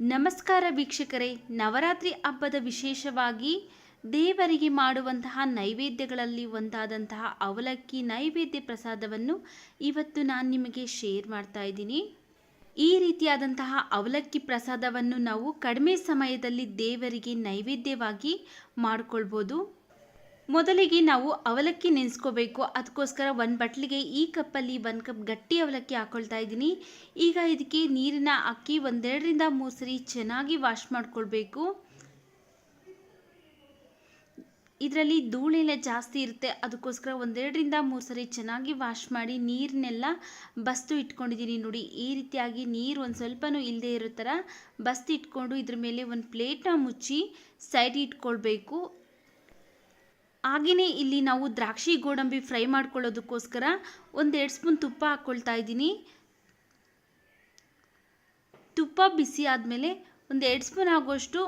ನಮಸ್ಕಾರ ವೀಕ್ಷಕರೇ, ನವರಾತ್ರಿ ಹಬ್ಬದ ವಿಶೇಷವಾಗಿ ದೇವರಿಗೆ ಮಾಡುವಂತಹ ನೈವೇದ್ಯಗಳಲ್ಲಿ ಒಂದಾದಂತಹ ಅವಲಕ್ಕಿ ನೈವೇದ್ಯ ಪ್ರಸಾದವನ್ನು ಇವತ್ತು ನಾನು ನಿಮಗೆ ಶೇರ್ ಮಾಡ್ತಾ ಇದ್ದೀನಿ. ಈ ರೀತಿಯಾದಂತಹ ಅವಲಕ್ಕಿ ಪ್ರಸಾದವನ್ನು ನಾವು ಕಡಿಮೆ ಸಮಯದಲ್ಲಿ ದೇವರಿಗೆ ನೈವೇದ್ಯವಾಗಿ ಮಾಡ್ಕೊಳ್ಬೋದು. ಮೊದಲಿಗೆ ನಾವು ಅವಲಕ್ಕಿ ನೆನೆಸ್ಕೋಬೇಕು. ಅದಕ್ಕೋಸ್ಕರ ಒಂದು ಬಟ್ಲಿಗೆ ಈ ಕಪ್ಪಲ್ಲಿ ಒಂದು ಕಪ್ ಗಟ್ಟಿ ಅವಲಕ್ಕಿ ಹಾಕ್ಕೊಳ್ತಾ ಇದ್ದೀನಿ. ಈಗ ಇದಕ್ಕೆ ನೀರಿನ ಅಕ್ಕಿ ಒಂದೆರಡರಿಂದ ಮೂರು ಸರಿ ಚೆನ್ನಾಗಿ ವಾಶ್ ಮಾಡ್ಕೊಳ್ಬೇಕು. ಇದರಲ್ಲಿ ಧೂಳೆಲ್ಲ ಜಾಸ್ತಿ ಇರುತ್ತೆ. ಅದಕ್ಕೋಸ್ಕರ ಒಂದೆರಡರಿಂದ ಮೂರು ಸರಿ ಚೆನ್ನಾಗಿ ವಾಶ್ ಮಾಡಿ ನೀರನ್ನೆಲ್ಲ ಬಸ್ತು ಇಟ್ಕೊಂಡಿದ್ದೀನಿ ನೋಡಿ. ಈ ರೀತಿಯಾಗಿ ನೀರು ಒಂದು ಸ್ವಲ್ಪನೂ ಇಲ್ಲದೆ ಇರೋ ಥರ ಬಸ್ತು ಇಟ್ಕೊಂಡು ಇದ್ರ ಮೇಲೆ ಒಂದು ಪ್ಲೇಟ್ನ ಮುಚ್ಚಿ ಸೈಡ್ ಇಟ್ಕೊಳ್ಬೇಕು. ಹಾಗೆಯೇ ಇಲ್ಲಿ ನಾವು ದ್ರಾಕ್ಷಿ ಗೋಡಂಬಿ ಫ್ರೈ ಮಾಡ್ಕೊಳ್ಳೋದಕ್ಕೋಸ್ಕರ ಒಂದೆರಡು ಸ್ಪೂನ್ ತುಪ್ಪ ಹಾಕ್ಕೊಳ್ತಾ ಇದ್ದೀನಿ. ತುಪ್ಪ ಬಿಸಿ ಆದಮೇಲೆ ಒಂದು ಎರಡು ಸ್ಪೂನ್ ಆಗೋಷ್ಟು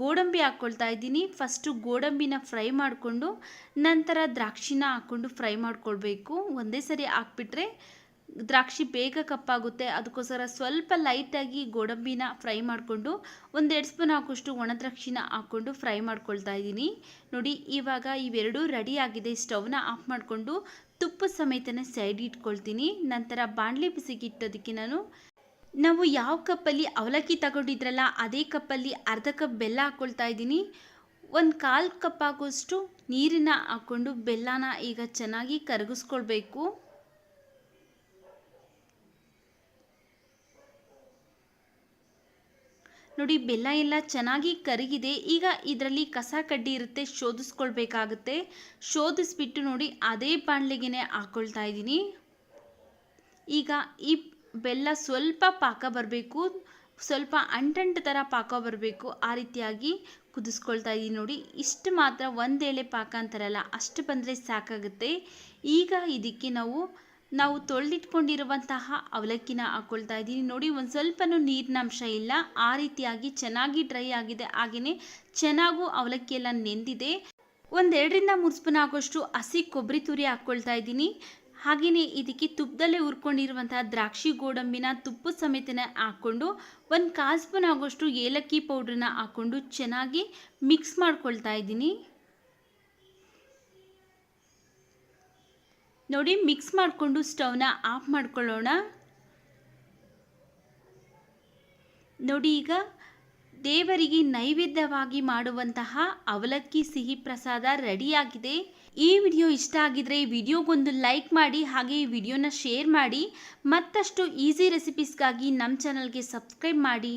ಗೋಡಂಬಿ ಹಾಕ್ಕೊಳ್ತಾ ಇದ್ದೀನಿ. ಫಸ್ಟು ಗೋಡಂಬಿನ ಫ್ರೈ ಮಾಡಿಕೊಂಡು ನಂತರ ದ್ರಾಕ್ಷಿನ ಹಾಕ್ಕೊಂಡು ಫ್ರೈ ಮಾಡ್ಕೊಳ್ಬೇಕು. ಒಂದೇ ಸರಿ ಹಾಕ್ಬಿಟ್ರೆ ದ್ರಾಕ್ಷಿ ಬೇಗ ಕಪ್ಪಾಗುತ್ತೆ. ಅದಕ್ಕೋಸ್ಕರ ಸ್ವಲ್ಪ ಲೈಟಾಗಿ ಗೋಡಂಬಿನ ಫ್ರೈ ಮಾಡಿಕೊಂಡು ಒಂದೆರಡು ಸ್ಪೂನ್ ಹಾಕೋಷ್ಟು ಒಣ ದ್ರಾಕ್ಷಿನ ಹಾಕ್ಕೊಂಡು ಫ್ರೈ ಮಾಡ್ಕೊಳ್ತಾ ಇದ್ದೀನಿ. ನೋಡಿ, ಇವಾಗ ಇವೆರಡೂ ರೆಡಿ ಆಗಿದೆ. ಸ್ಟವ್ನ ಆಫ್ ಮಾಡಿಕೊಂಡು ತುಪ್ಪ ಸಮೇತನೇ ಸೈಡ್ ಇಟ್ಕೊಳ್ತೀನಿ. ನಂತರ ಬಾಣಲೆ ಬಿಸಿಗಿಟ್ಟೋದಕ್ಕೆ ನಾನು ನಾವು ಯಾವ ಕಪ್ಪಲ್ಲಿ ಅವಲಕ್ಕಿ ತಗೊಂಡಿದ್ರಲ್ಲ, ಅದೇ ಕಪ್ಪಲ್ಲಿ ಅರ್ಧ ಕಪ್ ಬೆಲ್ಲ ಹಾಕ್ಕೊಳ್ತಾ ಇದ್ದೀನಿ. ಒಂದು ಕಾಲು ಕಪ್ ಆಗೋಷ್ಟು ನೀರನ್ನ ಹಾಕ್ಕೊಂಡು ಬೆಲ್ಲನ ಈಗ ಚೆನ್ನಾಗಿ ಕರಗಿಸ್ಕೊಳ್ಬೇಕು. ನೋಡಿ, ಬೆಲ್ಲ ಎಲ್ಲ ಚೆನ್ನಾಗಿ ಕರಗಿದೆ. ಈಗ ಇದರಲ್ಲಿ ಕಸ ಕಡ್ಡಿ ಇರುತ್ತೆ, ಶೋಧಿಸ್ಕೊಳ್ಬೇಕಾಗುತ್ತೆ. ಶೋಧಿಸ್ಬಿಟ್ಟು ನೋಡಿ, ಅದೇ ಬಾಣಲೆಗೆ ಹಾಕ್ಕೊಳ್ತಾ ಇದ್ದೀನಿ. ಈಗ ಈ ಬೆಲ್ಲ ಸ್ವಲ್ಪ ಪಾಕ ಬರಬೇಕು. ಸ್ವಲ್ಪ ಅಂಟಂಟು ಥರ ಪಾಕ ಬರಬೇಕು. ಆ ರೀತಿಯಾಗಿ ಕುದಿಸ್ಕೊಳ್ತಾ ಇದ್ದೀನಿ ನೋಡಿ. ಇಷ್ಟು ಮಾತ್ರ, ಒಂದೇಳೆ ಪಾಕ ಅಂತಾರಲ್ಲ, ಅಷ್ಟು ಬಂದರೆ ಸಾಕಾಗುತ್ತೆ. ಈಗ ಇದಕ್ಕೆ ನಾವು ನಾವು ತೊಳೆದಿಟ್ಕೊಂಡಿರುವಂತಹ ಅವಲಕ್ಕಿನ ಹಾಕ್ಕೊಳ್ತಾ ಇದ್ದೀನಿ. ನೋಡಿ, ಒಂದು ಸ್ವಲ್ಪನೂ ನೀರಿನ ಅಂಶ ಇಲ್ಲ. ಆ ರೀತಿಯಾಗಿ ಚೆನ್ನಾಗಿ ಡ್ರೈ ಆಗಿದೆ. ಹಾಗೆಯೇ ಚೆನ್ನಾಗೂ ಅವಲಕ್ಕಿ ಎಲ್ಲ ನೆಂದಿದೆ ಒಂದೆರಡರಿಂದ ಮೂರು ಸ್ಪೂನ್ ಆಗೋಷ್ಟು ಹಸಿ ಕೊಬ್ಬರಿ ತುರಿ ಹಾಕ್ಕೊಳ್ತಾ ಇದ್ದೀನಿ. ಹಾಗೆಯೇ ಇದಕ್ಕೆ ತುಪ್ಪದಲ್ಲೇ ಹುರ್ಕೊಂಡಿರುವಂತಹ ದ್ರಾಕ್ಷಿ ಗೋಡಂಬಿನ ತುಪ್ಪ ಸಮೇತನ ಹಾಕ್ಕೊಂಡು, ಒಂದು ಕಾಲು ಸ್ಪೂನ್ ಆಗೋಷ್ಟು ಏಲಕ್ಕಿ ಪೌಡ್ರನ್ನ ಹಾಕ್ಕೊಂಡು ಚೆನ್ನಾಗಿ ಮಿಕ್ಸ್ ಮಾಡ್ಕೊಳ್ತಾ ಇದ್ದೀನಿ. ನೋಡಿ ಮಿಕ್ಸ್ ಮಾಡಿಕೊಂಡು ಸ್ಟವ್ನ ಆಫ್ ಮಾಡ್ಕೊಳ್ಳೋಣ. ನೋಡಿ, ಈಗ ದೇವರಿಗೆ ನೈವೇದ್ಯವಾಗಿ ಮಾಡುವಂತಹ ಅವಲಕ್ಕಿ ಸಿಹಿ ಪ್ರಸಾದ ರೆಡಿಯಾಗಿದೆ. ಈ ವಿಡಿಯೋ ಇಷ್ಟ ಆಗಿದ್ರೆ ವಿಡಿಯೋಗೊಂದು ಲೈಕ್ ಮಾಡಿ, ಹಾಗೆ ಈ ವಿಡಿಯೋನ ಶೇರ್ ಮಾಡಿ. ಮತ್ತಷ್ಟು ಈಸಿ ರೆಸಿಪೀಸ್ಗಾಗಿ ನಮ್ಮ ಚಾನಲ್ಗೆ ಸಬ್ಸ್ಕ್ರೈಬ್ ಮಾಡಿ.